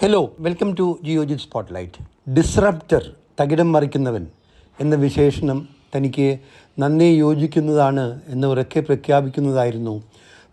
Hello welcome to ജിയോജി spotlight disruptor തകിടം മറിക്കുന്നവൻ എന്ന വിശേഷണം തനിക്ക് നന്നേ യോജിക്കുന്നതാണ് എന്ന് ഉറക്കെ പ്രഖ്യാപിക്കുന്നതായിരുന്നു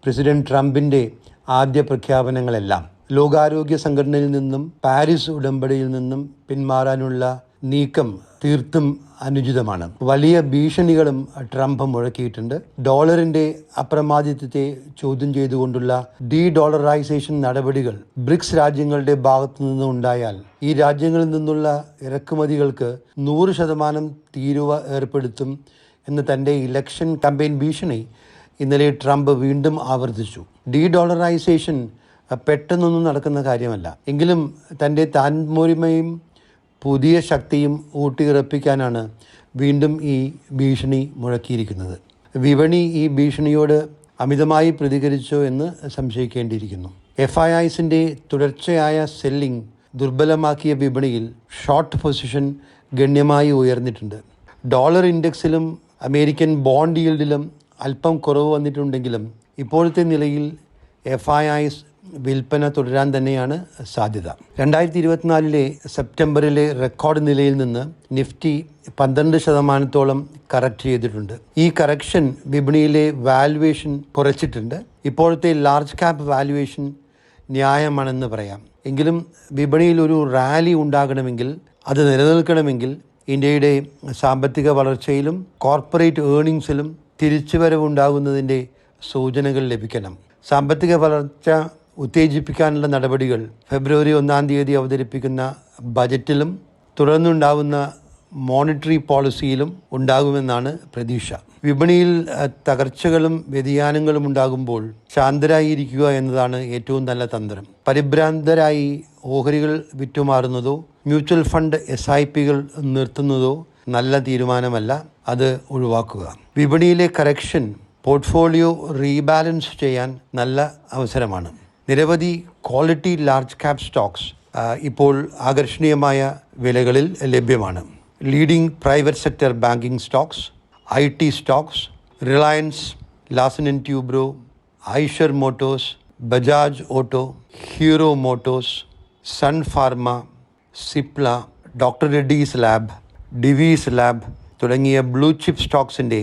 പ്രസിഡന്റ് ട്രംപിന്റെ ആദ്യ പ്രഖ്യാപനങ്ങളെല്ലാം. ലോകാരോഗ്യ സംഘടനയിൽ നിന്നും പാരീസ് ഉടമ്പടിയിൽ നിന്നും പിന്മാറാനുള്ള നീക്കം തീർത്തും അനുചിതമാണ്. വലിയ ഭീഷണികളും ട്രംപ് മുഴക്കിയിട്ടുണ്ട്. ഡോളറിന്റെ അപ്രമാദിത്വത്തെ ചോദ്യം ചെയ്തുകൊണ്ടുള്ള ഡി ഡോളറൈസേഷൻ നടപടികൾ ബ്രിക്സ് രാജ്യങ്ങളുടെ ഭാഗത്തു നിന്ന് ഉണ്ടായാൽ ഈ രാജ്യങ്ങളിൽ നിന്നുള്ള ഇറക്കുമതികൾക്ക് നൂറ് ശതമാനം തീരുവ ഏർപ്പെടുത്തും എന്ന് തന്റെ ഇലക്ഷൻ കമ്പയിൻ ഭീഷണി ഇന്നലെ ട്രംപ് വീണ്ടും ആവർത്തിച്ചു. ഡി ഡോളറൈസേഷൻ പെട്ടെന്നൊന്നും നടക്കുന്ന കാര്യമല്ല. എങ്കിലും തന്റെ താൻമൂരിമയും പുതിയ ശക്തിയും ഊട്ടിയുറപ്പിക്കാനാണ് വീണ്ടും ഈ ഭീഷണി മുഴക്കിയിരിക്കുന്നത്. വിപണി ഈ ഭീഷണിയോട് അമിതമായി പ്രതികരിച്ചോ എന്ന് സംശയിക്കേണ്ടിയിരിക്കുന്നു. എഫ് ഐ ഐസിന്റെ തുടർച്ചയായ സെല്ലിംഗ് ദുർബലമാക്കിയ വിപണിയിൽ ഷോർട്ട് പൊസിഷൻ ഗണ്യമായി ഉയർന്നിട്ടുണ്ട്. ഡോളർ ഇൻഡെക്സിലും അമേരിക്കൻ ബോണ്ട് ഈൽഡിലും അല്പം കുറവ് വന്നിട്ടുണ്ടെങ്കിലും ഇപ്പോഴത്തെ നിലയിൽ എഫ് ഐ ഐസ് വിൽപ്പന തുടരാൻ തന്നെയാണ് സാധ്യത. രണ്ടായിരത്തി ഇരുപത്തിനാലിലെ സെപ്റ്റംബറിലെ റെക്കോർഡ് നിലയിൽ നിന്ന് നിഫ്റ്റി പന്ത്രണ്ട് ശതമാനത്തോളം കറക്റ്റ് ചെയ്തിട്ടുണ്ട്. ഈ കറക്ഷൻ വിപണിയിലെ വാലുവേഷൻ കുറച്ചിട്ടുണ്ട്. ഇപ്പോഴത്തെ ലാർജ് ക്യാപ് വാലുവേഷൻ ന്യായമാണെന്ന് പറയാം. എങ്കിലും വിപണിയിൽ ഒരു റാലി ഉണ്ടാകണമെങ്കിൽ അത് നിലനിൽക്കണമെങ്കിൽ ഇന്ത്യയുടെ സാമ്പത്തിക വളർച്ചയിലും കോർപ്പറേറ്റ് ഏർണിങ്സിലും തിരിച്ചുവരവുണ്ടാകുന്നതിന്റെ സൂചനകൾ ലഭിക്കണം. സാമ്പത്തിക വളർച്ച ഉത്തേജിപ്പിക്കാനുള്ള നടപടികൾ ഫെബ്രുവരി ഒന്നാം തീയതി അവതരിപ്പിക്കുന്ന ബജറ്റിലും തുടർന്നുണ്ടാവുന്ന മോണിറ്ററി പോളിസിയിലും ഉണ്ടാകുമെന്നാണ് പ്രതീക്ഷ. വിപണിയിൽ തകർച്ചകളും വ്യതിയാനങ്ങളും ഉണ്ടാകുമ്പോൾ ശാന്തരായിരിക്കുക എന്നതാണ് ഏറ്റവും നല്ല തന്ത്രം. പരിഭ്രാന്തരായി ഓഹരികൾ വിറ്റുമാറുന്നതോ മ്യൂച്വൽ ഫണ്ട് എസ് ഐ പികൾ നിർത്തുന്നതോ നല്ല തീരുമാനമല്ല അത് ഒഴിവാക്കുക. വിപണിയിലെ കറക്ഷൻ പോർട്ട്ഫോളിയോ റീബാലൻസ് ചെയ്യാൻ നല്ല അവസരമാണ്. നിരവധി ക്വാളിറ്റി ലാർജ് ക്യാപ് സ്റ്റോക്സ് ഇപ്പോൾ ആകർഷണീയമായ വിലകളിൽ ലഭ്യമാണ്. Leading private sector banking stocks I T stocks Reliance Larsen and Toubro Eicher Motors Bajaj auto Hero Motors Sun Pharma Cipla Doctor Reddy's lab Divi's lab തുടങ്ങിയ blue chip സ്റ്റോക്സിന്റെ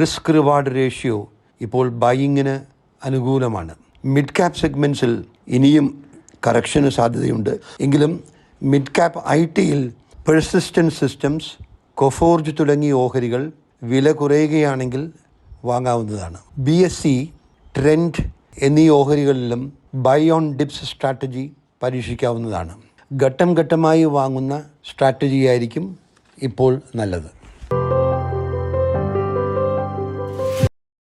risk reward ratio ഇപ്പോൾ ബൈയിങ്ങിന് അനുകൂലമാണ്. Mid cap സെഗ്മെന്റ്സിൽ ഇനിയും കറക്ഷന് സാധ്യതയുണ്ട്. എങ്കിലും mid cap I ടിയിൽ പെർസിസ്റ്റൻസ് സിസ്റ്റംസ് കൊഫോർജ് തുടങ്ങിയ ഓഹരികൾ വില കുറയുകയാണെങ്കിൽ വാങ്ങാവുന്നതാണ്. ബി എസ് സി ട്രെൻഡ് എന്നീ ഓഹരികളിലും ബൈ ഓൺ ഡിപ്സ് സ്ട്രാറ്റജി പരീക്ഷിക്കാവുന്നതാണ്. ഘട്ടം ഘട്ടമായി വാങ്ങുന്ന സ്ട്രാറ്റജിയായിരിക്കും ഇപ്പോൾ നല്ലത്.